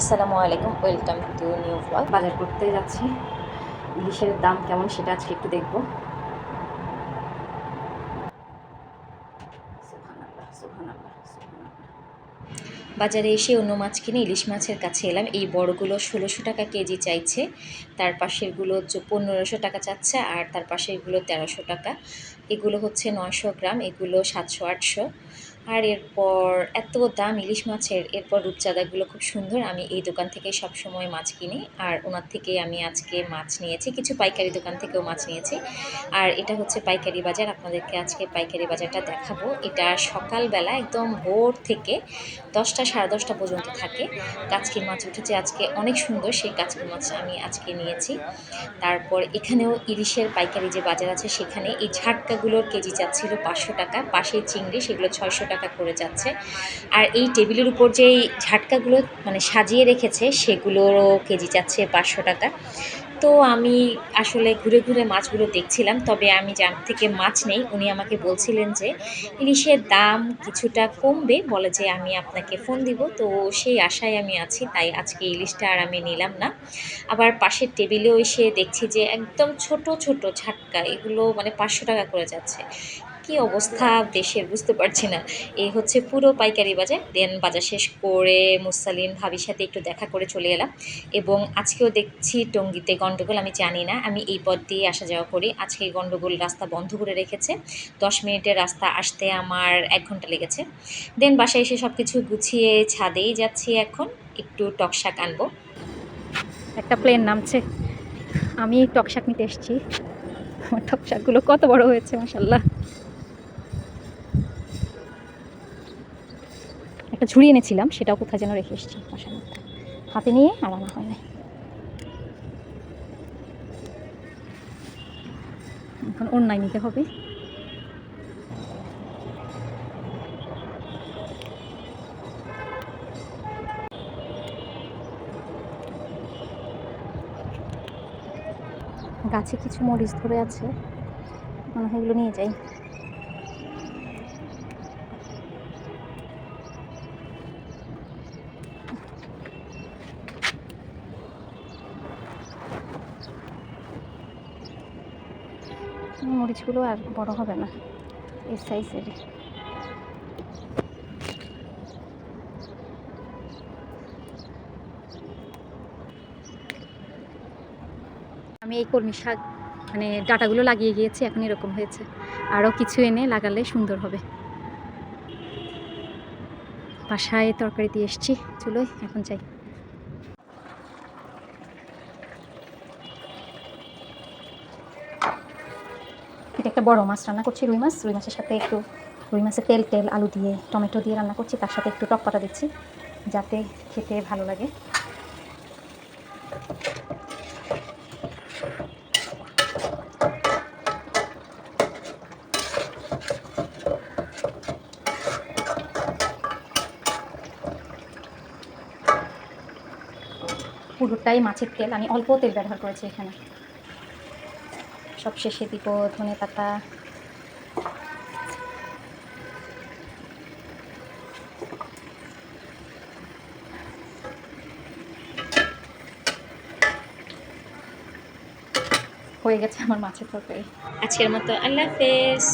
আসসালামু আলাইকুম welcome to new blog. বাজার করতে যাচ্ছি। ইলিশের দাম কেমন সেটা আজকে একটু দেখব। বাজারে এসে অন্য মাছ কিনে ইলিশ মাছের কাছে এলাম। এই বড়গুলো ষোলোশো টাকা কেজি চাইছে। তার পাশেরগুলো হচ্ছে পনেরোশো টাকা চাচ্ছে আর তার পাশেরগুলো তেরোশো টাকা। এগুলো হচ্ছে নয়শো গ্রাম এগুলো সাতশো আটশো। আর এরপর এত দাম ইলিশ মাছের, এরপর রূপচাঁদাগুলো খুব সুন্দর। আমি এই দোকান থেকে সব সময় মাছ কিনি। আর ওনার থেকে আমি আজকে মাছ নিয়েছি। কিছু পাইকারি দোকান থেকেও মাছ নিয়েছি। আর এটা হচ্ছে পাইকারি বাজার। আপনাদেরকে আজকে পাইকারি বাজারটা দেখাবো। এটা সকালবেলা একদম ভোর থেকে দশটা, সাড়ে দশটা পর্যন্ত থাকে। কাচকির মাছ উঠেছে আজকে অনেক সুন্দর। সেই কাচকির মাছ আমি আজকে নিয়েছি। তারপর এখানেও ইলিশের পাইকারি যে বাজার আছে সেখানে এই ঝাটকাগুলোর কেজি যাচ্ছিল পাঁচশো টাকা। পাশে চিংড়ি সেগুলো ছয়শো টাকা করে যাচ্ছে। আর এই টেবিলের উপর যে এই ঝাটকাগুলো মানে সাজিয়ে রেখেছে, সেগুলোরও কেজি যাচ্ছে পাঁচশো টাকা। তো আমি আসলে ঘুরে ঘুরে মাছগুলো দেখছিলাম, তবে আমি যার থেকে মাছ নেই, উনি আমাকে বলছিলেন যে, ইলিশের দাম কিছুটা কমবে। বলে যে, আমি আপনাকে ফোন দিব। তো সেই আশায় আমি আছি, তাই আজকে ইলিশটা আর আমি নিলাম না। আবার পাশের টেবিলেও এসে দেখছি যে, একদম ছোট ছোট ঝাটকা, এগুলো মানে পাঁচশো টাকা করে যাচ্ছে। কি অবস্থা দেশের বুঝতে পারছি না। এই হচ্ছে পুরো পাইকারি বাজার। দেন বাজার শেষ করে মুসালিন ভাবির সাথে একটু দেখা করে চলে এলাম। এবং আজকেও দেখছি টঙ্গিতে গন্ডগোল, আমি জানি না। আমি এই পথ দিয়ে আসা যাওয়া করি। আজকে এই গন্ডগোল রাস্তা বন্ধ করে রেখেছে। দশ মিনিটের রাস্তা আসতে আমার এক ঘণ্টা লেগেছে। দেন বাসায় এসে সব কিছু গুছিয়ে ছাদেই যাচ্ছি এখন। একটু টকশাক আনব। একটা প্লেন নামছে। আমি টকশাক নিতে এসেছি। আমার টকশাকগুলো কত বড় হয়েছে মাসাল্লাহ একটা ঝুড়ি এনেছিলাম, সেটাও কোথায় যেন রেখে এসেছি মধ্যে। হাতে নিয়ে আর আনা হয় না এখন অন্যায় নিতে হবে। গাছে কিছু মরিচ ধরে আছে। মনে হয় এগুলো নিয়ে যাই। মরিচগুলো আর বড় হবে না এই সাইজের আমি এই কলমি শাক মানে ডাটাগুলো লাগিয়ে গিয়েছি, এখন এরকম হয়েছে। আরও কিছু এনে লাগালে সুন্দর হবে। বাসায় তরকারি দিয়ে এসছি চলোই এখন যাই। এটা একটা বড় মাছ রান্না করছি, রুই মাছ। রুই মাছের সাথে একটু, রুই মাছের তেল তেল, আলু দিয়ে টমেটো দিয়ে রান্না করছি। তার সাথে একটু টক পাতা দিচ্ছি, যাতে খেতে ভালো লাগে। পুরোটাই মাছের তেল। আমি অল্প তেল ব্যবহার করেছি এখানে। সব শেষে দিব ধনে পাতা। হয়ে গেছে আমার মাছের তরকারি। আজকের মতো আল্লাহ হাফেজ।